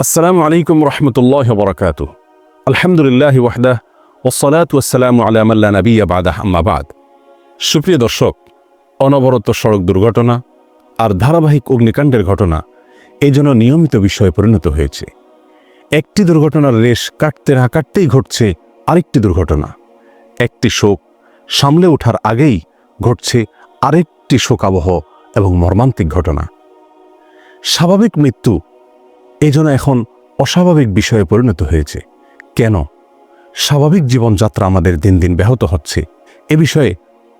আসসালামু আলাইকুম রহমতুল্লাহ বরকাত আলহামদুলিল্লাহ ওয়াহদাহ ওসলাত ওয়াসালাম আলামাল্লা নবী আবাদাহ আম্মাবাদ সুপ্রিয় দর্শক, অনবরত সড়ক দুর্ঘটনা আর ধারাবাহিক অগ্নিকাণ্ডের ঘটনা এই জন্য নিয়মিত বিষয়ে পরিণত হয়েছে। একটি দুর্ঘটনার রেশ কাটতে না কাটতেই ঘটছে আরেকটি দুর্ঘটনা। একটি শোক সামলে ওঠার আগেই ঘটছে আরেকটি শোকাবহ এবং মর্মান্তিক ঘটনা। স্বাভাবিক মৃত্যু এই জন্য এখন অস্বাভাবিক বিষয়ে পরিণত হয়েছে। কেন? স্বাভাবিক জীবনযাত্রা আমাদের দিন দিন ব্যাহত হচ্ছে। এ বিষয়ে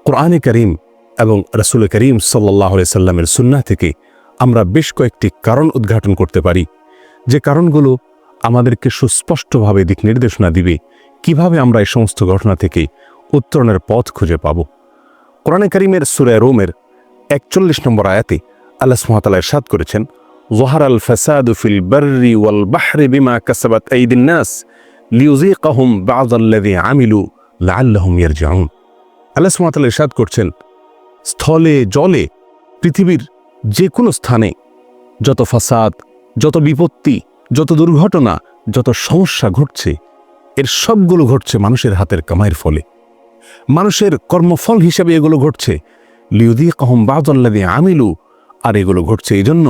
কোরআনে করিম এবং রসুল করিম সাল্লাহ সাল্লামের সুন্না থেকে আমরা বেশ কয়েকটি কারণ উদ্ঘাটন করতে পারি। যে কারণগুলো আমাদেরকে সুস্পষ্টভাবে দিক নির্দেশনা দিবে, কীভাবে আমরা এই সমস্ত ঘটনা থেকে উত্তরণের পথ খুঁজে পাব। কোরআনে করিমের সুরে রোমের একচল্লিশ নম্বর আয়াতে আল্লাহ সুহাতালা ইরশাদ করেছেন ظهر الفساد في البر والبحر بما كسبت أيدي الناس ليذيقهم بعض الذي عملوا لعلهم يرجعون আল্লাহ সুমাতাল ইরশাদ করছেন স্থলে জলে পৃথিবীর যে কোনো স্থানে যত ফাসাদ যত বিপত্তি যত দুর্ঘটনা যত সমস্যা ঘটছে এর সবগুলো ঘটছে মানুষের হাতের কামাইয়ের ফলে মানুষের কর্মফল হিসেবে এগুলো ঘটছে লিউদি কহম বাদল্লাদি আমিলু আর এগুলো ঘটছে এই জন্য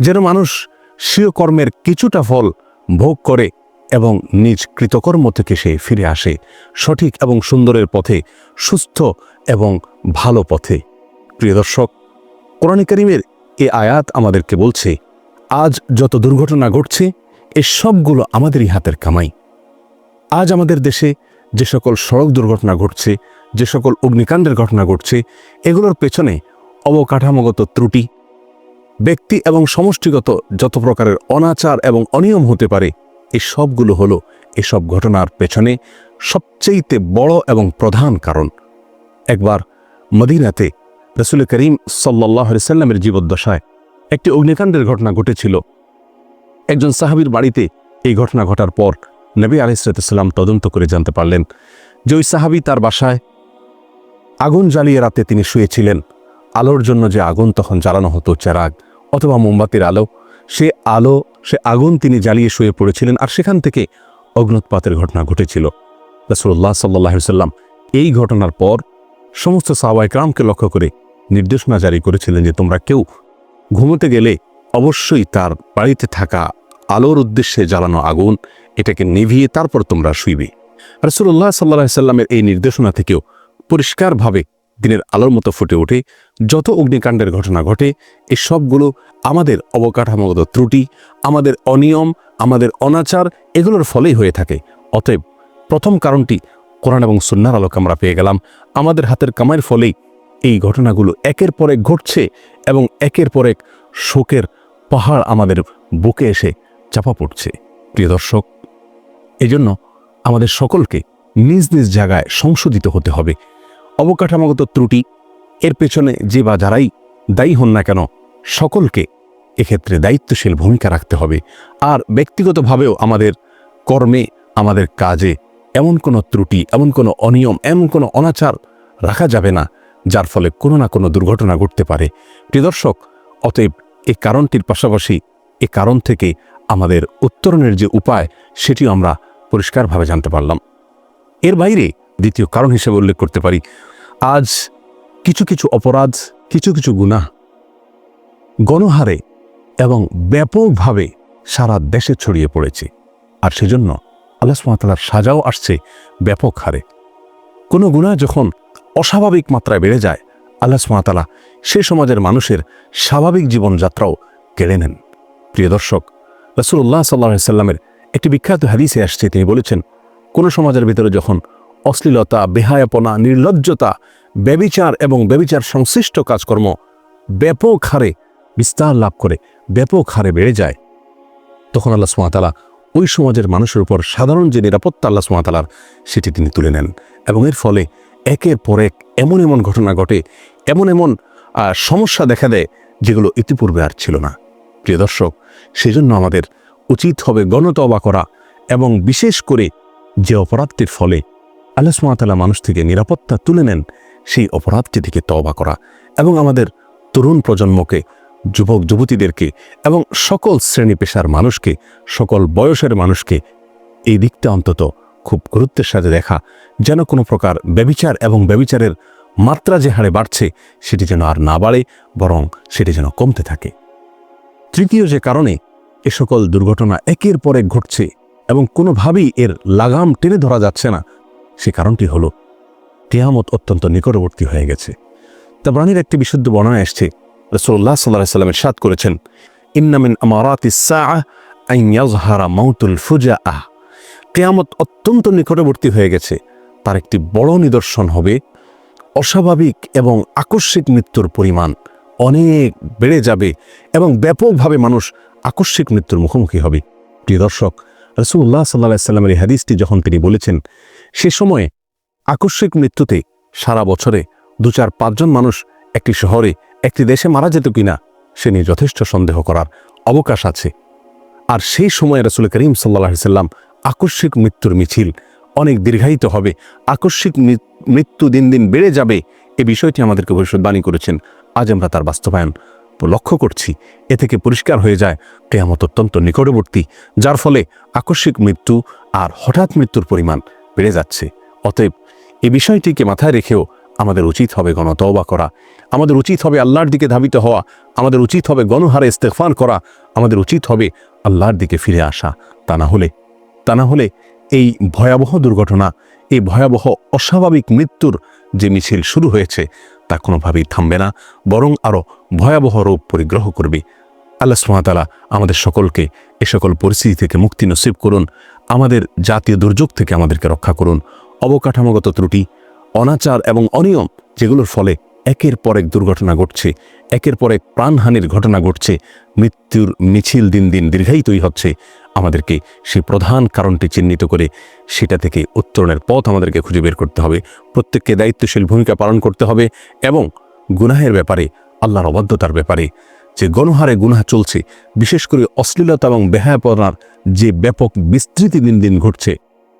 যেন মানুষ স্বীয় কর্মের কিছুটা ফল ভোগ করে এবং নিজ কৃতকর্ম থেকে সে ফিরে আসে সঠিক এবং সুন্দরের পথে, সুস্থ এবং ভালো পথে। প্রিয় দর্শক, কোরআন করিমের এ আয়াত আমাদেরকে বলছে, আজ যত দুর্ঘটনা ঘটছে, এ সবগুলো আমাদেরই হাতের কামাই। আজ আমাদের দেশে যে সকল সড়ক দুর্ঘটনা ঘটছে, যে সকল অগ্নিকাণ্ডের ঘটনা ঘটছে, এগুলোর পেছনে অবকাঠামোগত ত্রুটি ব্যক্তি এবং সমষ্টিগত যত প্রকারের অনাচার এবং অনিয়ম হতে পারে এই সবগুলো হলো এসব ঘটনার পেছনে সবচেয়েতে বড় এবং প্রধান কারণ। একবার মদিনাতে রসুল করিম সাল্লাহ সাল্লামের জীবদ্দশায় একটি অগ্নিকাণ্ডের ঘটনা ঘটেছিল। একজন সাহাবির বাড়িতে এই ঘটনা ঘটার পর নবী আলিসাল্লাম তদন্ত করে জানতে পারলেন যে ওই সাহাবি তার বাসায় আগুন জ্বালিয়ে রাতে তিনি শুয়েছিলেন। আলোর জন্য যে আগুন তখন জ্বালানো হতো চেরাগ। অথবা মোমবাতির আলো, সে আলো, সে আগুন তিনি জ্বালিয়ে শুয়ে পড়েছিলেন আর সেখান থেকে অগ্নুৎপাতের ঘটনা ঘটেছিল। রসুল্লাহ সাল্লাহ সাল্লাম এই ঘটনার পর সমস্ত সাহবাইকরামকে লক্ষ্য করে নির্দেশনা জারি করেছিলেন যে তোমরা কেউ ঘুমোতে গেলে অবশ্যই তার বাড়িতে থাকা আলোর উদ্দেশ্যে জ্বালানো আগুন, এটাকে নিভিয়ে তারপর তোমরা শুইবে। রসুল্লাহ সাল্লাহ সাল্লামের এই নির্দেশনা থেকেও পরিষ্কারভাবে দিনের আলোর মতো ফুটে ওঠে, যত অগ্নিকাণ্ডের ঘটনা ঘটে এই সবগুলো আমাদের অবকাঠামোগত ত্রুটি, আমাদের অনিয়ম, আমাদের অনাচার, এগুলোর ফলেই হয়ে থাকে। অতএব প্রথম কারণটি কোরআন এবং সুন্নার আলোক আমরা পেয়ে গেলাম। আমাদের হাতের কামাইয়ের ফলেই এই ঘটনাগুলো একের পর এক ঘটছে এবং একের পর এক শোকের পাহাড় আমাদের বুকে এসে চাপা পড়ছে। প্রিয় দর্শক, এজন্য আমাদের সকলকে নিজ নিজ জায়গায় সংশোধিত হতে হবে। অবকাঠামোগত ত্রুটি, এর পেছনে যে বা যারাই দায়ী হন না কেন, সকলকে এক্ষেত্রে দায়িত্বশীল ভূমিকা রাখতে হবে। আর ব্যক্তিগতভাবেও আমাদের কর্মে, আমাদের কাজে এমন কোনো ত্রুটি, এমন কোনো অনিয়ম, এমন কোনো অনাচার রাখা যাবে না, যার ফলে কোনো না কোনো দুর্ঘটনা ঘটতে পারে। প্রিয় দর্শক, অতএব এই কারণটির পাশাপাশি, এ কারণ থেকে আমাদের উত্তরণের যে উপায়, সেটিও আমরা পরিষ্কারভাবে জানতে পারলাম। এর বাইরে দ্বিতীয় কারণ হিসেবে উল্লেখ করতে পারি। আজ কিছু কিছু অপরাধ, কিছু কিছু গুনাহ গণহারে এবং ব্যাপকভাবে সারা দেশে ছড়িয়ে পড়েছে। আর সেজন্য আল্লাহ সুমাতালার সাজাও আসছে ব্যাপক হারে। কোনো গুণা যখন অস্বাভাবিক মাত্রায় বেড়ে যায়, আল্লাহ সুমাতালা সে সমাজের মানুষের স্বাভাবিক জীবনযাত্রাও কেড়ে নেন। প্রিয় দর্শক রসুল্লাহ সাল্লাহ সাল্লামের একটি বিখ্যাত হাদিসে আসছে। তিনি বলেছেন, কোনো সমাজের ভিতরে যখন অশ্লীলতা, বেহায়াপনা, নির্লজ্জতা, ব্যবিচার এবং ব্যবিচার সংশ্লিষ্ট কাজকর্ম ব্যাপক হারে বিস্তার লাভ করে, ব্যাপক হারে বেড়ে যায়। তখন আল্লাহ সুমাতালা ওই সমাজের মানুষের উপর সাধারণ যে নিরাপত্তা আল্লাহ সুমাতালার সেটি তিনি তুলে নেন এবং এর ফলে একের পর এক এমন এমন ঘটনা ঘটে, এমন এমন সমস্যা দেখা দেয় যেগুলো ইতিপূর্বে আর ছিল না। প্রিয় দর্শক, সেজন্য আমাদের উচিত হবে গণতবা করা এবং বিশেষ করে যে অপরাধটির ফলে আল্লাহ সুমাতালা মানুষ থেকে নিরাপত্তা তুলে নেন, সেই অপরাধটি থেকে তওবা করা এবং আমাদের তরুণ প্রজন্মকে, যুবক যুবতীদেরকে এবং সকল শ্রেণি পেশার মানুষকে, সকল বয়সের মানুষকে এই দিকটা অন্তত খুব গুরুত্বের সাথে দেখা, যেন কোনো প্রকার ব্যবিচার এবং ব্যবিচারের মাত্রা যে হারে বাড়ছে, সেটি যেন আর না বাড়ে, বরং সেটি যেন কমতে থাকে। তৃতীয় যে কারণে এ সকল দুর্ঘটনা একের পর ঘটছে এবং কোনোভাবেই এর লাগাম টেনে ধরা যাচ্ছে না সে কারণটি হল, কেয়ামত অত্যন্ত নিকটবর্তী হয়ে গেছে। তা তাবরানির একটি বিশুদ্ধ বর্ণনা এসছে রসুল্লাহ সাল্লাহ সাল্লামের সাদ করেছেন ইন্নামিন মাউতুল ফুজা আহ কেয়ামত অত্যন্ত নিকটবর্তী হয়ে গেছে। তার একটি বড় নিদর্শন হবে, অস্বাভাবিক এবং আকস্মিক মৃত্যুর পরিমাণ অনেক বেড়ে যাবে এবং ব্যাপকভাবে মানুষ আকস্মিক মৃত্যুর মুখোমুখি হবে। প্রিয় দর্শক রসুল্লাহ সাল্লাহ সাল্লামের হাদিসটি যখন তিনি বলেছেন সে সময়ে আকস্মিক মৃত্যুতে সারা বছরে দু চার পাঁচজন মানুষ একটি শহরে, একটি দেশে মারা যেত কিনা, সে নিয়ে যথেষ্ট সন্দেহ করার অবকাশ আছে। আর সেই সময় রসুল করিম সাল্লাহ সাল্লাম আকস্মিক মৃত্যুর মিছিল অনেক দীর্ঘায়িত হবে। আকস্মিক মৃত্যু দিন দিন বেড়ে যাবে। এ বিষয়টি আমাদেরকে ভবিষ্যৎবাণী করেছেন। আজ আমরা তার বাস্তবায়ন লক্ষ্য করছি। এ থেকে পরিষ্কার হয়ে যায় কেয়ামত অত্যন্ত নিকটবর্তী, যার ফলে আকস্মিক মৃত্যু আর হঠাৎ মৃত্যুর পরিমাণ বেড়ে যাচ্ছে। অতএব এই বিষয়টিকে মাথায় রেখেও আমাদের উচিত হবে গণতওবা করা, আমাদের উচিত হবে আল্লাহর দিকে ধাবিত হওয়া, আমাদের উচিত হবে গণহারে ইস্তেফান করা, আমাদের উচিত হবে আল্লাহর দিকে ফিরে আসা। তা না হলে, তা না হলে এই ভয়াবহ দুর্ঘটনা, এই ভয়াবহ অস্বাভাবিক মৃত্যুর যে মিছিল শুরু হয়েছে, তা কোনোভাবেই থামবে না, বরং আরও ভয়াবহ রূপ পরিগ্রহ করবে। আল্লাহ সুমাতালা আমাদের সকলকে এ সকল পরিস্থিতি থেকে মুক্তি নসিব করুন, আমাদের জাতীয় দুর্যোগ থেকে আমাদেরকে রক্ষা করুন। অবকাঠামোগত ত্রুটি, অনাচার এবং অনিয়ম যেগুলোর ফলে একের পর এক দুর্ঘটনা ঘটছে, একের পর এক প্রাণহানির ঘটনা ঘটছে, মৃত্যুর মিছিল দিন দিন দীর্ঘায়িতই হচ্ছে, আমাদেরকে সেই প্রধান কারণটি চিহ্নিত করে সেটা থেকে উত্তরণের পথ আমাদেরকে খুঁজে বের করতে হবে, প্রত্যেককে দায়িত্বশীল ভূমিকা পালন করতে হবে এবং গুনাহের ব্যাপারে, আল্লাহর অবাধ্যতার ব্যাপারে যে গণহারে গুনাহ চলছে, বিশেষ করে অশ্লীলতা এবং বেহায়াপনার যে ব্যাপক বিস্তৃতি দিন দিন ঘটছে,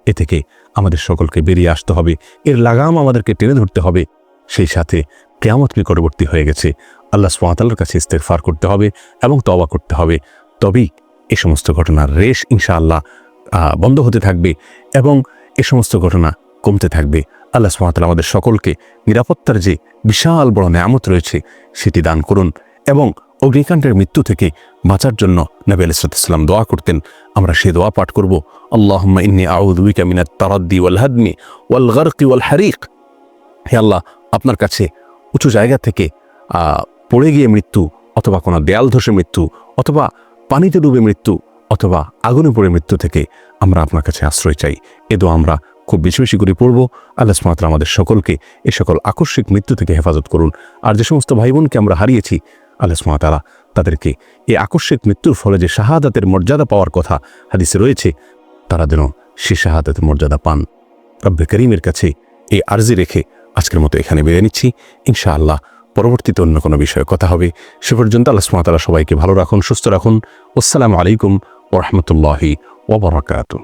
এ থেকে আমাদের সকলকে বেরিয়ে আসতে হবে। এর লাগাম আমাদেরকে টেনে ধরতে হবে। সেই সাথে কেয়ামত নিকটবর্তী হয়ে গেছে। আল্লাহ সোয়াতাল্লার কাছে ইস্তেফার করতে হবে এবং তবা করতে হবে। তবেই এ সমস্ত ঘটনার রেশ ইনশাআল্লাহ বন্ধ হতে থাকবে এবং এ সমস্ত ঘটনা কমতে থাকবে। আল্লাহ সোহাতাল আমাদের সকলকে নিরাপত্তার যে বিশাল বড় নেয়ামত রয়েছে, সেটি দান করুন এবং অগ্নিকাণ্ডের মৃত্যু থেকে বাঁচার জন্য নবী আলাইসালাম দোয়া করতেন। আমরা সে দোয়া পাঠ করব। আল্লাহম্মা ইন্নি আউদুবিকা মিনাত তারাদ্দি ওয়াল হাদমি ওয়াল গরকি ওয়াল হারিক। হে আল্লাহ, আপনার কাছে উঁচু জায়গা থেকে পড়ে গিয়ে মৃত্যু অথবা কোনো দেয়াল ধসে মৃত্যু অথবা পানিতে ডুবে মৃত্যু অথবা আগুনে পড়ে মৃত্যু থেকে আমরা আপনার কাছে আশ্রয় চাই। এ দোয়া আমরা খুব বেশি বেশি করে পড়ব। আল্লাহ সুমাত্রা আমাদের সকলকে এ সকল আকস্মিক মৃত্যু থেকে হেফাজত করুন। আর যে সমস্ত ভাই বোনকে আমরা হারিয়েছি আল্লাহ সুমাতারা তাদেরকে এই আকস্মিক মৃত্যুর ফলে যে শাহাদাতের মর্যাদা পাওয়ার কথা হাদিসে রয়েছে, তারা যেন সে শাহাদাতের মর্যাদা পান। রব্বে করিমের কাছে এই আর্জি রেখে আজকের মতো এখানে বেড়ে নিচ্ছি। ইনশাআল্লাহ পরবর্তীতে অন্য কোনো বিষয়ে কথা হবে। সে পর্যন্ত আল্লাহ সবাইকে ভালো রাখুন, সুস্থ রাখুন। আসসালামু আলাইকুম ওরহমতুল্লাহি ওবরাকাতু